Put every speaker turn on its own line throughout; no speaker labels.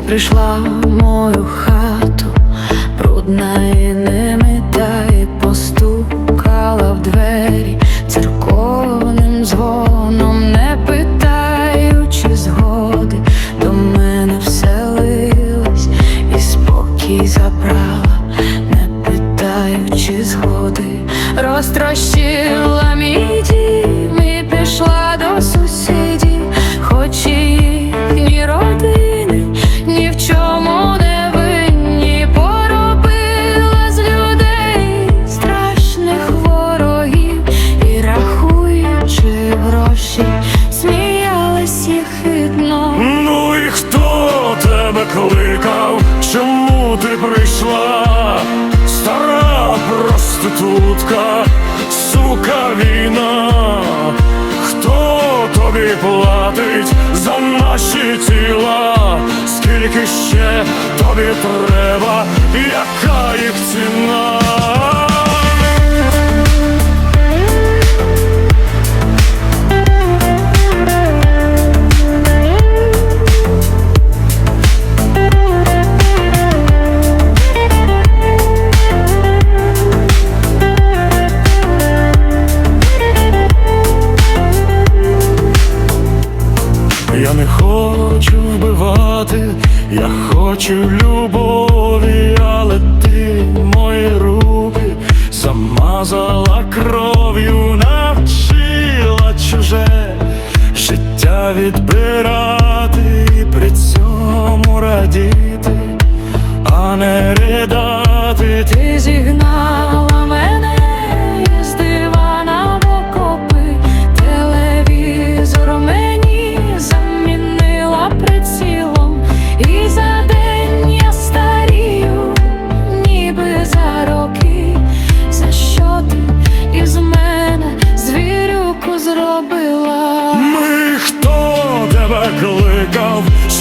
прийшла в мою хату, брудна і не мита, і постукала в двері церковним дзвоном, не питаючи згоди, до мене вселилась і спокій забрала, не питаючи згоди, розтрощила мій дім і пішла до сусідів, гроші, сміялась їх хитно.
Ну і хто тебе кликав? Чому ти прийшла? Стара проститутка, сука війна. Хто тобі платить за наші тіла? Скільки ще тобі треба? Яка їх ціна? Вбивати, я хочу любові, але ти мої руки замазала кров'ю, навчила чуже життя відбирати і при цьому радіти, а не ридати.
Ти зігнала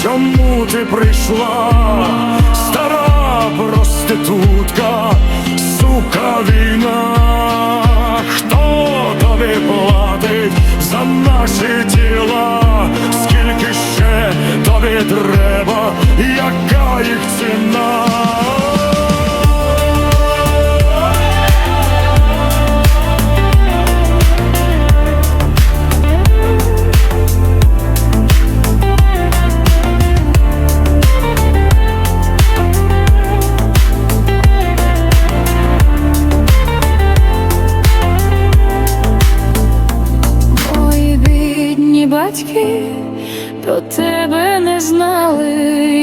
Чому ти прийшла? Стара проститутка, сука війна. Хто тобі платить за наші тіла? Скільки ще тобі треба?
Батьки до тебе не знали,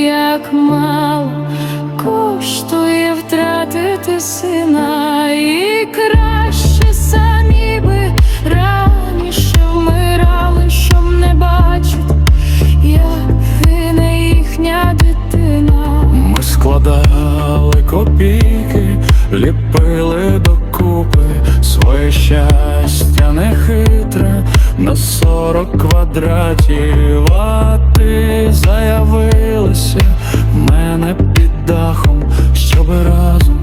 як мало коштує втратити сина, і краще самі би раніше вмирали, щоб не бачити, як гине їхня дитина.
Ми складали копійки, ліпили квадратів, а ти заявилася в мене під дахом, щоб разом